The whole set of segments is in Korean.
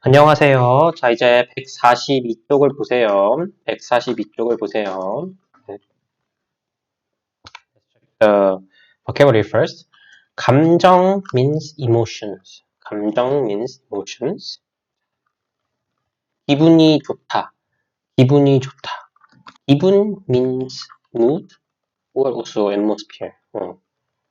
안녕하세요. 자, 이제 142쪽을 보세요. 142쪽을 보세요. The vocabulary first. 감정 means emotions. 감정 means emotions. 기분이 좋다. 기분이 좋다. 기분 means mood or also atmosphere. 어.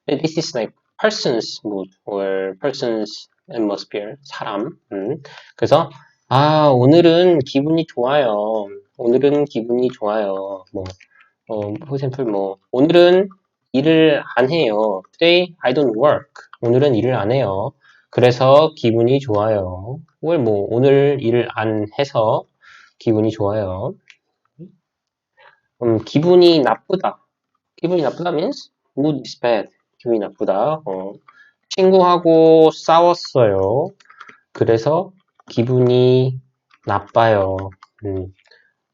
This is like person's mood or person's atmosphere. 사람. 음. 그래서 아 오늘은 기분이 좋아요. 오늘은 기분이 좋아요. 뭐 어, for example 뭐 오늘은 일을 안 해요. Today I don't work. 오늘은 일을 안 해요. 그래서 기분이 좋아요. or 뭐 오늘 일을 안 해서 기분이 좋아요. 음, 기분이 나쁘다. 기분이 나쁘다 means mood is bad. 기분이 나쁘다. 어. 친구하고 싸웠어요. 그래서 기분이 나빠요. 음.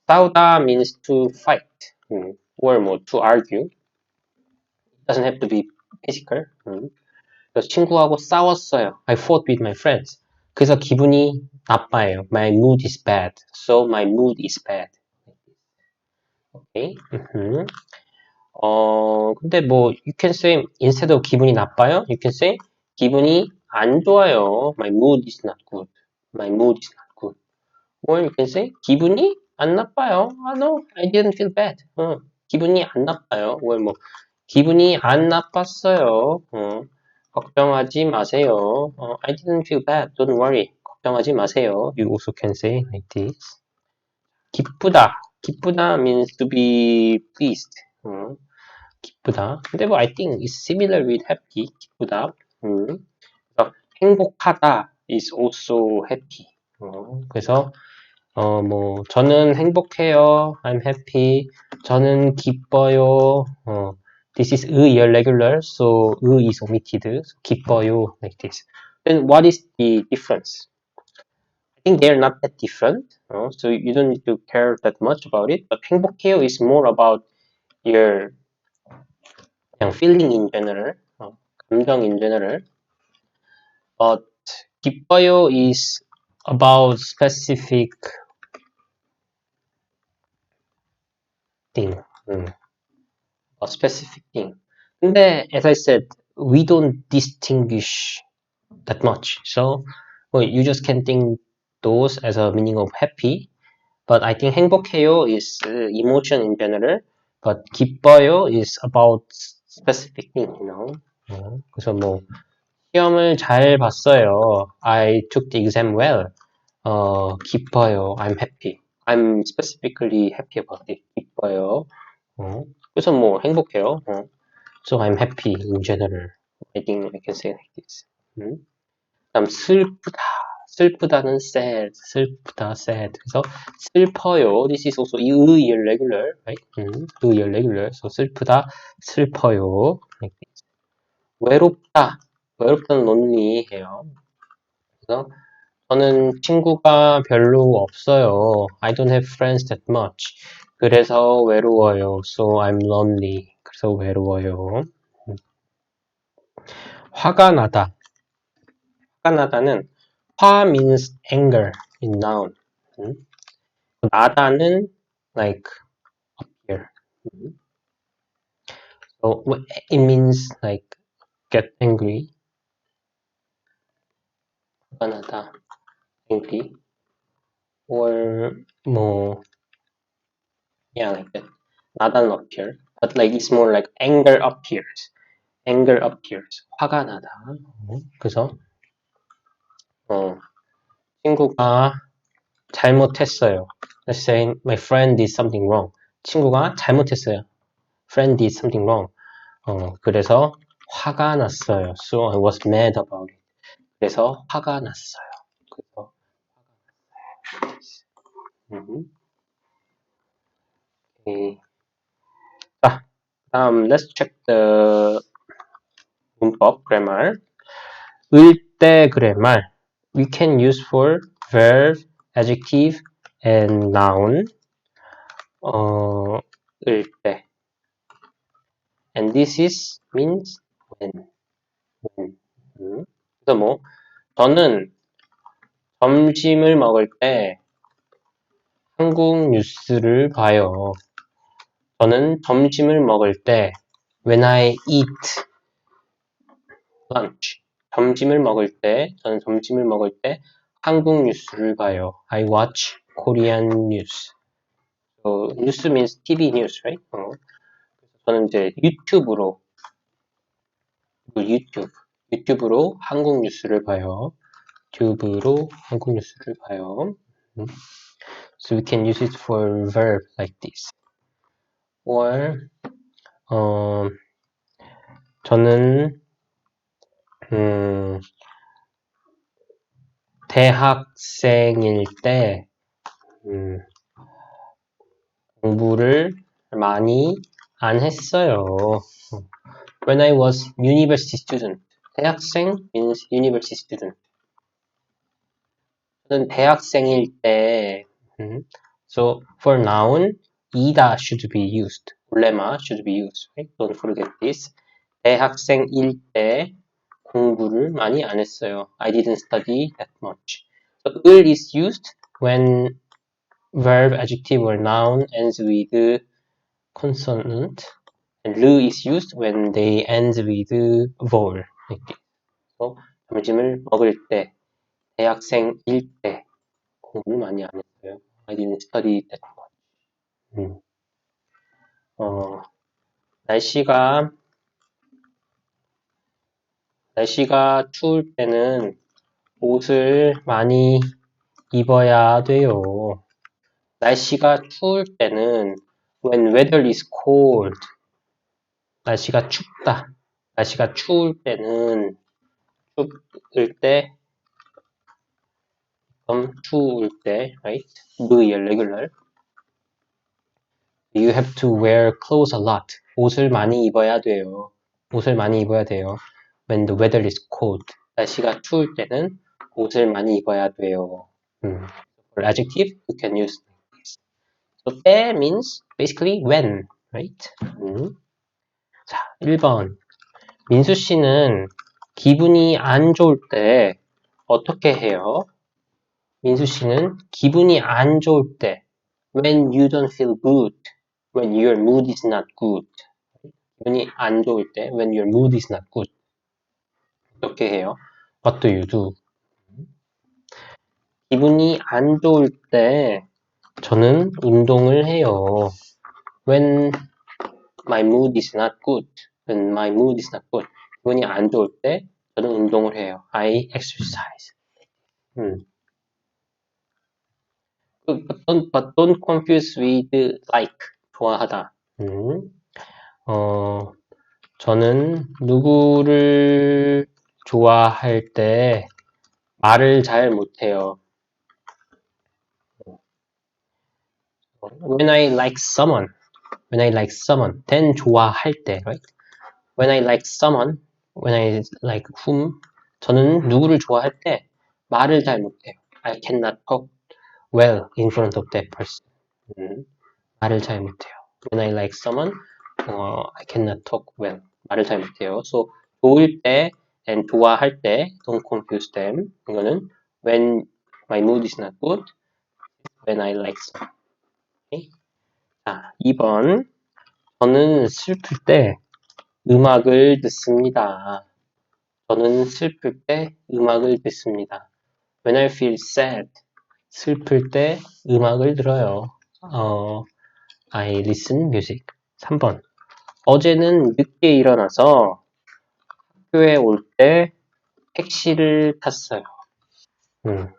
싸우다 means to fight. 음. or 뭐 to argue. It doesn't have to be physical. 음. 그래서 친구하고 싸웠어요. I fought with my friends. 그래서 기분이 나빠요. My mood is bad. So my mood is bad. 오케이. 음흠. 어, 근데 뭐, you can say, instead of 기분이 나빠요, you can say, 기분이 안 좋아요. My mood is not good. My mood is not good. Or you can say, 기분이 안 나빠요. Ah, no, I didn't feel bad. 어, 기분이 안 나빠요. or 뭐, 기분이 안 나빴어요. 어, 걱정하지 마세요. 어, I didn't feel bad. Don't worry. 걱정하지 마세요. You also can say like this. 기쁘다. 기쁘다 means to be pleased. 어, 기쁘다. 근데 뭐 I think it's similar with happy. 기쁘다. 음. 그래서 행복하다 is also happy. 어, 그래서 어, 뭐 저는 행복해요. I'm happy. 저는 기뻐요. 어, this is 의 irregular, so 의 is omitted. So 기뻐요 like this. Then what is the difference? I think they're not that different. 어, so you don't need to care that much about it. But 행복해요 is more about your 그냥 feeling in general, 어, 감정 in general. But 기뻐요 is about specific thing. 음, a specific thing. 근데 as I said, we don't distinguish that much. So well, you just can think those as a meaning of happy. But I think 행복해요 is uh, emotion in general. But 기뻐요 is about specific thing, you know. 어, 그래서 뭐 시험을 잘 봤어요. I took the exam well. 어, 기뻐요. I'm happy. I'm specifically happy about it. 기뻐요. 어, 그래서 뭐 행복해요. 어. So I'm happy in general. I think I can say like this. 음. 그다음 슬프다. 슬프다는 sad. 슬프다 sad. 그래서 슬퍼요. This is also 의 irregular, right? 음, 의 irregular. So 슬프다, 슬퍼요. 외롭다. 외롭다는 lonely해요. 그래서 저는 친구가 별로 없어요. I don't have friends that much. 그래서 외로워요. So I'm lonely. 그래서 외로워요. 화가 나다. 화가 나다는 화 means anger in noun. 음? 나다는 like appear. 음? So it means like get angry. 화가 나다. angry. Or 뭐 yeah like that. 나다는 appear. But like it's more like anger appears. anger appears. 화가 나다. 어, 그래서 어, 친구가 잘못했어요. Let's say my friend did something wrong. 친구가 잘못했어요. Friend did something wrong. 어, 그래서 화가 났어요. So I was mad about it. 그래서 화가 났어요. 그래서. 음. 오케이. 자, 다음 let's check the 문법 grammar. 을때 그래 말 we can use for verb, adjective, and noun. 어, 을 때 and this is means when. when. 음. 그래서 뭐 저는 점심을 먹을 때 한국 뉴스를 봐요. 저는 점심을 먹을 때 when I eat lunch 점심을 먹을 때 저는 점심을 먹을 때 한국 뉴스를 봐요. I watch Korean news. So, news means TV news, right? 어. 저는 이제 유튜브로 유튜브 유튜브로 한국 뉴스를 봐요. 유튜브로 한국 뉴스를 봐요. 음. So we can use it for verb like this. Or 어, 저는 음, 대학생일 때 음, 공부를 많이 안 했어요. When I was university student. 대학생 university student. 저는 대학생일 때 음, So for noun, 이다 should be used. lemma should be used. Right? Don't forget this. 대학생일 때 공부를 많이 안 했어요. I didn't study that much. So 을 is used when verb, adjective, or noun ends with consonant. And 르 is used when they end with vowel. 이렇게. So 점심을 먹을 때, 대학생일 때 공부를 많이 안 했어요. I didn't study that much. 음. 어, 날씨가 날씨가 추울 때는 옷을 많이 입어야 돼요. 날씨가 추울 때는 when weather is cold 날씨가 춥다. 날씨가 추울 때는 추울 때 그럼 추울 때 right? 의 regular You have to wear clothes a lot. 옷을 많이 입어야 돼요. 옷을 많이 입어야 돼요. When the weather is cold. 날씨가 추울 때는 옷을 많이 입어야 돼요. 음. For adjective, you can use this. So 때 means basically when, right? 음. 자, 1번. 민수 씨는 기분이 안 좋을 때 어떻게 해요? 민수 씨는 기분이 안 좋을 때 when you don't feel good, when your mood is not good. 기분이 안 좋을 때 when your mood is not good. 어떻게 해요? What do you do? 기분이 안 좋을 때 저는 운동을 해요. When my mood is not good. When my mood is not good. 기분이 안 좋을 때 저는 운동을 해요. I exercise. 음. But don't, but don't confuse with like. 좋아하다. 음. 어, 저는 누구를 좋아할 때 말을 잘 못해요. When I like someone, when I like someone, then 좋아할 때, right? When I like someone, when I like whom, 저는 누구를 좋아할 때 말을 잘 못해요. I cannot talk well in front of that person. 음, 말을 잘 못해요. When I like someone, 어, I cannot talk well. 말을 잘 못해요. So 좋을 때 and 좋아할 때 don't confuse them. 이거는 when my mood is not good, when I like someone. Okay? 자, 2번. 저는 슬플 때 음악을 듣습니다. 저는 슬플 때 음악을 듣습니다. When I feel sad, 슬플 때 음악을 들어요. 어, I listen music. 3번. 어제는 늦게 일어나서 학교에 올 때 택시를 탔어요. 음.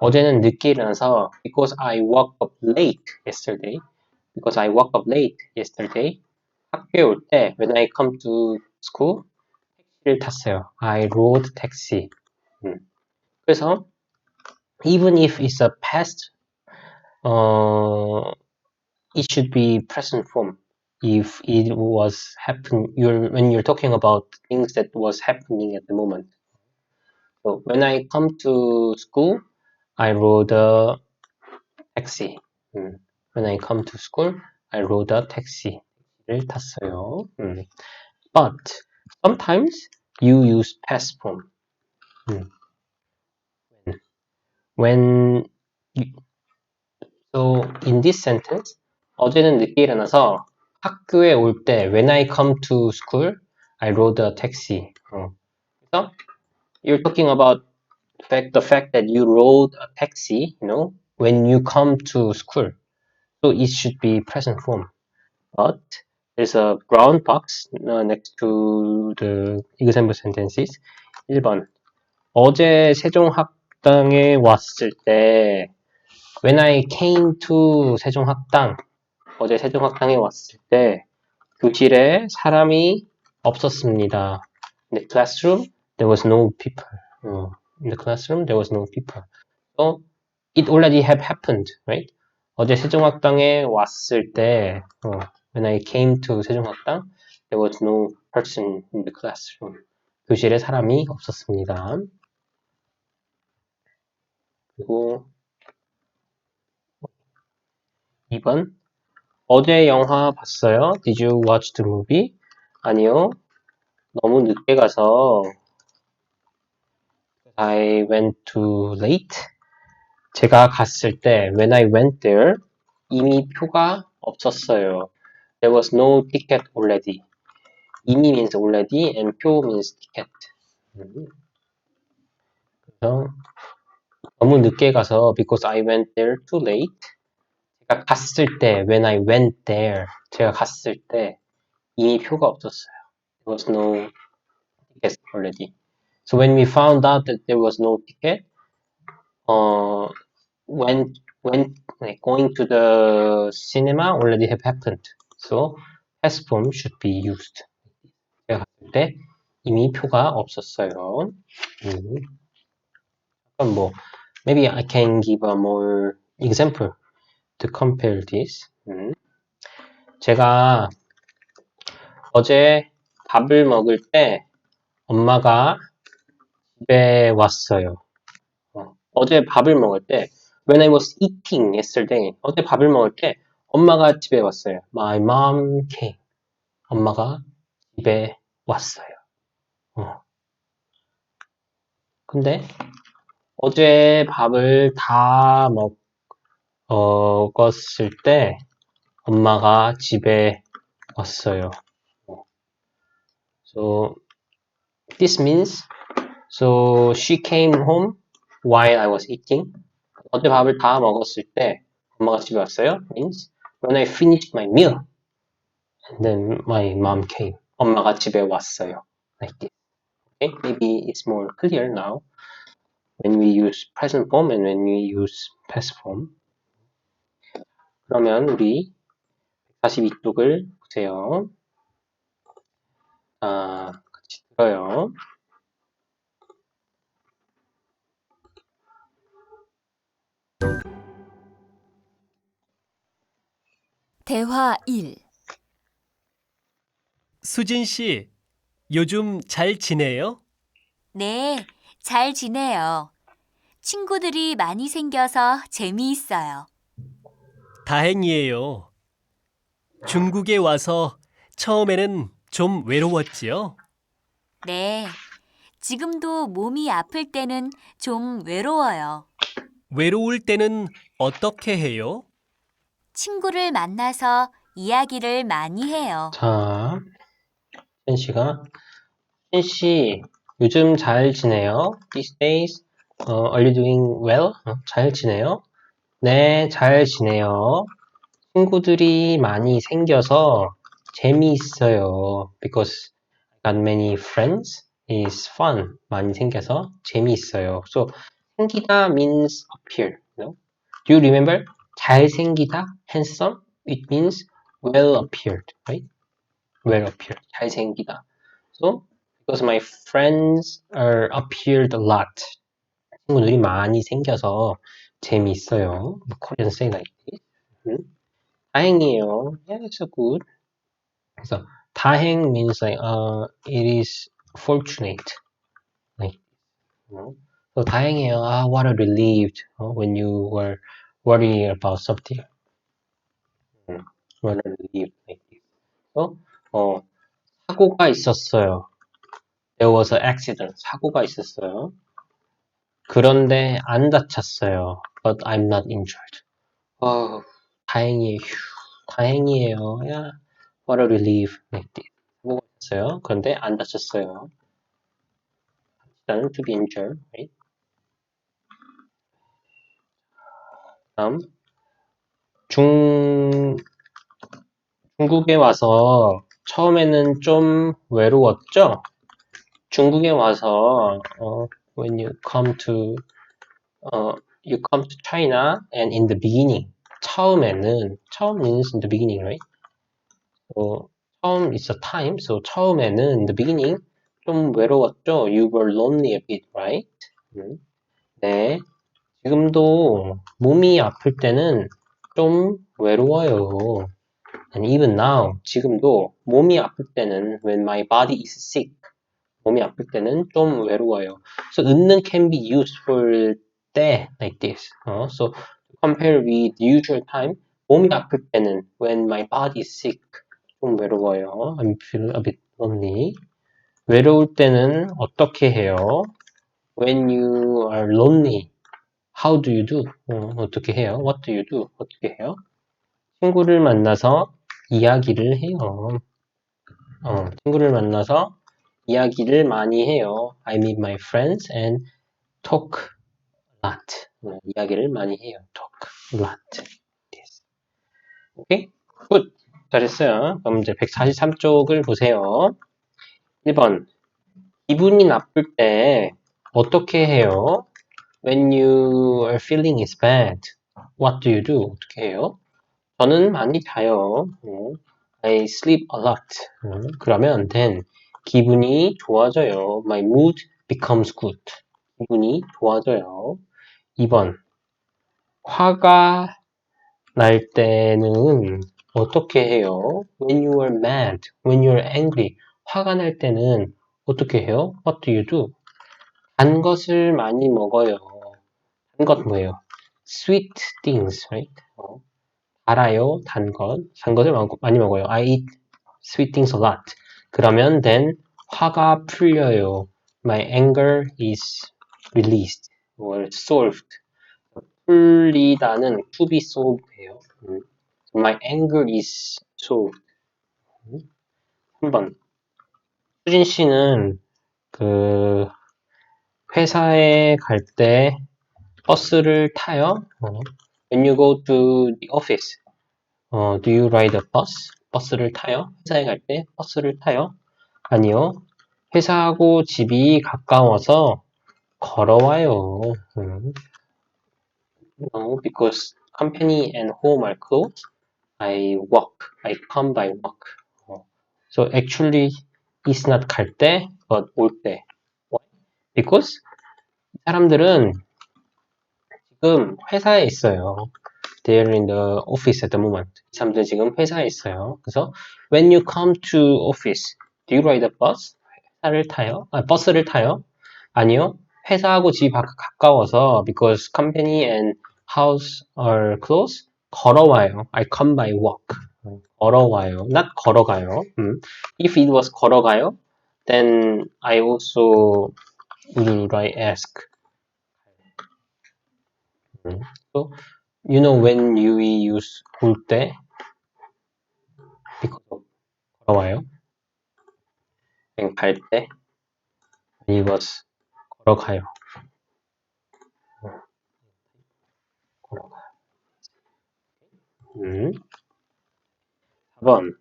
어제는 늦게 일어나서 because I woke up late yesterday. Because I woke up late yesterday. 학교에 올 때 when I come to school 택시를 탔어요. I rode taxi. 음. 그래서 even if it's a past 어, it should be present form if it was happen you're when you're talking about things that was happening at the moment so when i come to school i rode a taxi 음, when i come to school i rode a taxi를 탔어요 음. but sometimes you use past form 음. when you, so in this sentence 어제는 늦게 일어나서 학교에 올 때 when I come to school I rode a taxi. 어. 그래서 you're talking about the fact, the fact that you rode a taxi, you know, when you come to school. So it should be present form. But there's a brown box uh, next to the example sentences. 1번. 어제 세종학당에 왔을 때 When I came to 세종학당 어제 세종학당에 왔을 때 교실에 사람이 없었습니다. In the classroom there was no people. 어, in the classroom there was no people. So it already have happened, right? 어제 세종학당에 왔을 때 어, When I came to 세종학당 there was no person in the classroom. 교실에 사람이 없었습니다. 그리고 2번 어제 영화 봤어요? Did you watch the movie? 아니요. 너무 늦게 가서 I went too late. 제가 갔을 때 when I went there 이미 표가 없었어요. There was no ticket already. 이미 means already and 표 means ticket. 음. 그래서 너무 늦게 가서 because I went there too late. 제가 갔을 때 when I went there 제가 갔을 때 이미 표가 없었어요. There was no ticket already. So when we found out that there was no ticket, uh, when when like, going to the cinema already have happened. So past form should be used. 제가 갔을 때 이미 표가 없었어요. 음. 그럼 뭐 maybe I can give a more example To compare this. 음. 제가 어제 밥을 먹을 때 엄마가 집에 왔어요. 어, 어제 밥을 먹을 때 when I was eating yesterday 어제 밥을 먹을 때 엄마가 집에 왔어요. My mom came. 엄마가 집에 왔어요. 어. 근데 어제 밥을 다 먹, 먹었을 때 엄마가 집에 왔어요. 어. So this means so she came home while I was eating. 어제 밥을 다 먹었을 때 엄마가 집에 왔어요. means when I finished my meal and then my mom came. 엄마가 집에 왔어요. like this. Okay, maybe it's more clear now when we use present form and when we use past form. 그러면 우리 142쪽을 보세요. 아, 같이 들어요. 대화 1. 수진 씨, 요즘 잘 지내요? 네, 잘 지내요. 친구들이 많이 생겨서 재미있어요. 다행이에요. 중국에 와서 처음에는 좀 외로웠지요? 네, 지금도 몸이 아플 때는 좀 외로워요. 외로울 때는 어떻게 해요? 친구를 만나서 이야기를 많이 해요. 자, 현 씨가 현 씨, 요즘 잘 지내요? These days, 어, are you doing well? 어, 잘 지내요? 네, 잘 지내요. 친구들이 많이 생겨서 재미있어요. Because got many friends is fun. 많이 생겨서 재미있어요. So, 생기다 means appear. You know? Do you remember? 잘생기다, handsome, it means well appeared, right? well appeared, 잘생기다. So, because my friends are appeared a lot. 친구들이 많이 생겨서 재미있어요. Korean say like this. 음? 다행이에요. Yeah, it's so good. 그래서 다행 means like uh, it is fortunate. Like, you know? So 다행이에요. Ah, what a relieved uh, when you were worrying about something. 음, what a relieved like this. So, 어, 사고가 있었어요. There was an accident. 사고가 있었어요. 그런데 안 다쳤어요. But I'm not injured. 어, 다행이에요. 휴, 다행이에요. 야, what a relief. 네, 수고하셨어요. 그런데 안 다쳤어요. 일단은 to be injured, right? 다음 중 중국에 와서 처음에는 좀 외로웠죠? 중국에 와서 어, when you come to 어, you come to China and in the beginning 처음에는 처음 means in the beginning, right? 어, 처음 is a time, so 처음에는 in the beginning 좀 외로웠죠? You were lonely a bit, right? 음. 네. 지금도 몸이 아플 때는 좀 외로워요. And even now, 지금도 몸이 아플 때는 when my body is sick, 몸이 아플 때는 좀 외로워요. So 은는 can be used for 때 like this. 어, so compare with usual time, 몸이 아플 때는 when my body is sick, 좀 외로워요. I feel a bit lonely. 외로울 때는 어떻게 해요? When you are lonely, how do you do? 어, 어떻게 해요? What do you do? 어떻게 해요? 친구를 만나서 이야기를 해요. 어, 친구를 만나서 이야기를 많이 해요. I meet my friends and talk. 어, 이야기를 많이 해요. talk lot. Yes. 오케이? 굿. 잘했어요. 그럼 이제 143쪽을 보세요. 1번. 기분이 나쁠 때 어떻게 해요? When you are feeling is bad, what do you do? 어떻게 해요? 저는 많이 자요. 어, I sleep a lot. 어, 그러면 then 기분이 좋아져요. My mood becomes good. 기분이 좋아져요. 2번. 화가 날 때는 어떻게 해요? When you are mad, when you are angry. 화가 날 때는 어떻게 해요? What do you do? 단 것을 많이 먹어요. 단 것 뭐예요? Sweet things, right? 어, 달아요, 단 것. 단 것을 많- 많이 먹어요. I eat sweet things a lot. 그러면 then 화가 풀려요. My anger is released or solved. 풀리다는 to be solved예요. 음. My anger is solved. 음. 3번. 수진 씨는 그 회사에 갈 때 버스를 타요? 어. When you go to the office, 어, do you ride a bus? 버스를 타요? 회사에 갈 때 버스를 타요? 아니요. 회사하고 집이 가까워서 걸어와요. 음. No, because company and home are close. I walk. I come by walk. 어. So actually, it's not 갈 때, but 올 때. Why? Because 이 사람들은 지금 회사에 있어요. They're in the office at the moment. 이 사람들 지금 회사에 있어요. 그래서 when you come to office, do you ride a bus? 회사를 타요? 아, 버스를 타요? 아니요. 회사하고 집이 가- 가까워서 because company and house are close. 걸어와요. I come by walk. 걸어와요. not 걸어가요. 음. If it was 걸어가요, then I also would I ask. 음. So, you know when you use 올 때 because of 걸어와요. 그냥 갈 때 it was 걸어가요. 걸어가요. 음. 4번.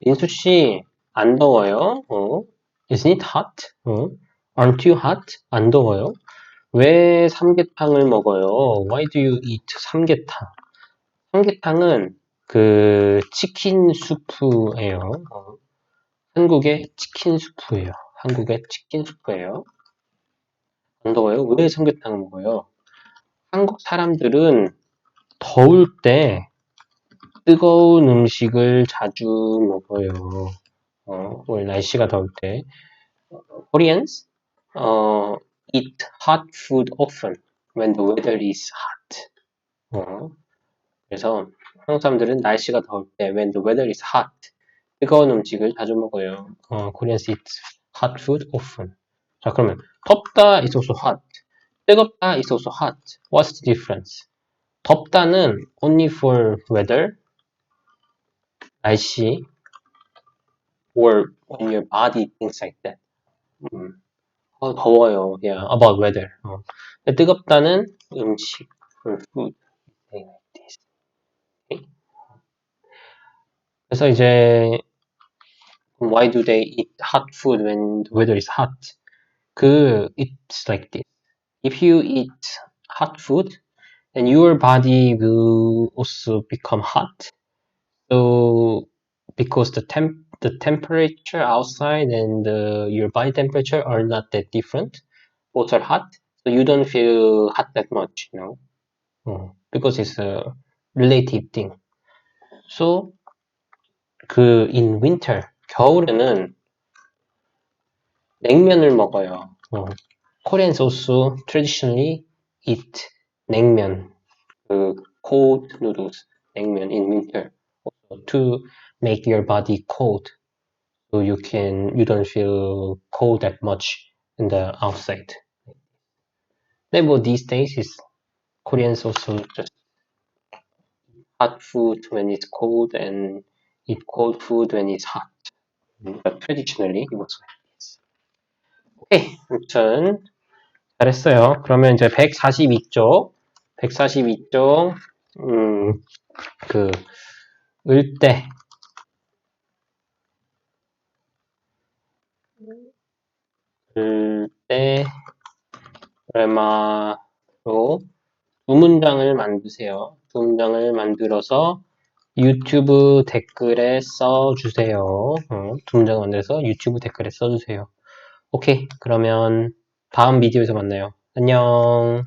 민수 씨, 안 더워요? 어? Isn't it hot? 어? Aren't you hot? 안 더워요? 왜 삼계탕을 먹어요? Why do you eat 삼계탕? 삼계탕은 그 치킨 수프예요. 어. 한국의 치킨 수프예요. 한국의 치킨 수프예요. 안 더워요? 왜 삼계탕을 먹어요? 한국 사람들은 더울 때 뜨거운 음식을 자주 먹어요. 어, 월 날씨가 더울 때. Koreans 어, eat hot food often when the weather is hot. 어, 그래서 한국 사람들은 날씨가 더울 때 when the weather is hot 뜨거운 음식을 자주 먹어요. 어, Koreans eat hot food often. 자 그러면 덥다 is also hot. 뜨겁다 is also hot. What's the difference? 덥다는 only for weather, 날씨, or on your body, things like that. 음, 어, 더워요. Yeah, about weather. 어. 근데 뜨겁다는 음식, or food. things like this. 오케이? 그래서 이제 why do they eat hot food when the weather is hot? 그 it's like this. If you eat hot food, then your body will also become hot. So because the temp the temperature outside and uh, your body temperature are not that different, both are hot, so you don't feel hot that much, you know, 어, because it's a relative thing. So 그 in winter 겨울에는 냉면을 먹어요. 어. Koreans also traditionally eat 냉면, 그 cold noodles, 냉면 in winter also to make your body cold, so you can you don't feel cold that much in the outside. 근데 뭐 these days is Koreans also just hot food when it's cold and eat cold food when it's hot. But traditionally it was like this. 오케이, 아무튼 잘했어요. 그러면 이제 142쪽, 142쪽, 음, 그 을대, 을대 그래마로 두 문장을 만드세요. 두 문장을 만들어서 유튜브 댓글에 써주세요. 어, 두 문장 만들어서 유튜브 댓글에 써주세요. 오케이, 그러면 다음 비디오에서 만나요. 안녕.